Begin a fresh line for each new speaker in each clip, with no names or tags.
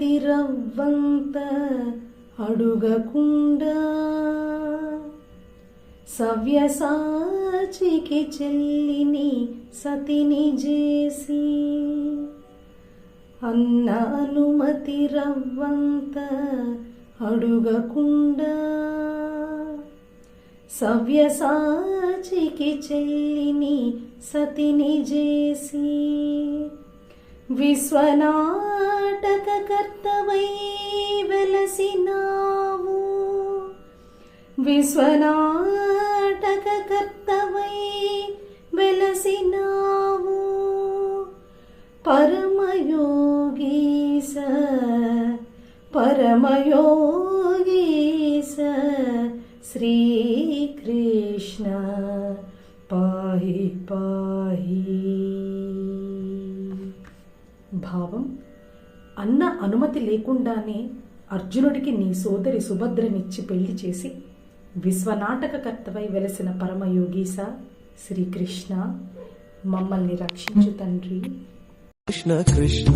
అనుమతి రవ్వంత అడుగకుండా సవ్యసాచికి చెల్లిని సతిని చేసి అన్న అనుమతి రవ్వంత అడుగకుండా సవ్యసాచికి చెల్లిని సతిని చేసి విశ్వనా కర్తవై వెలసినావు. విశ్వనాటక కర్తవై వెలసినావు పరమయోగీస పరమయోగీస శ్రీకృష్ణ పాహి పాహి భావం అన్న అనుమతి లేకుండానే అర్జునుడికి నీ సోదరి సుభద్రనిచ్చి పెళ్ళి చేసి విశ్వనాటకకర్తవై వెలసిన పరమయోగీస శ్రీకృష్ణ మమ్మల్ని రక్షించు తండ్రి.
కృష్ణ కృష్ణ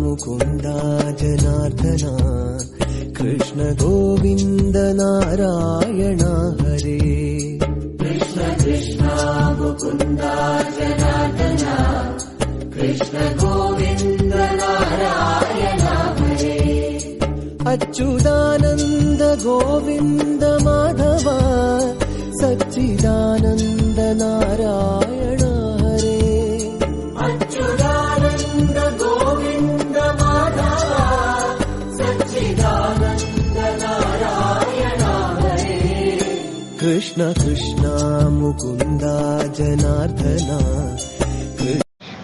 ముకుందా జనార్దన కృష్ణ గోవింద నారాయణ హరే. కృష్ణ కృష్ణ ముకుందా జనార్దన కృష్ణ कृष्ण गोविन्द नारायण हरे। अच्युतानन्द गोविन्द माधव सच्चिदानन्द नारायण हरे। कृष्ण कृष्ण मुकुन्द जनार्दन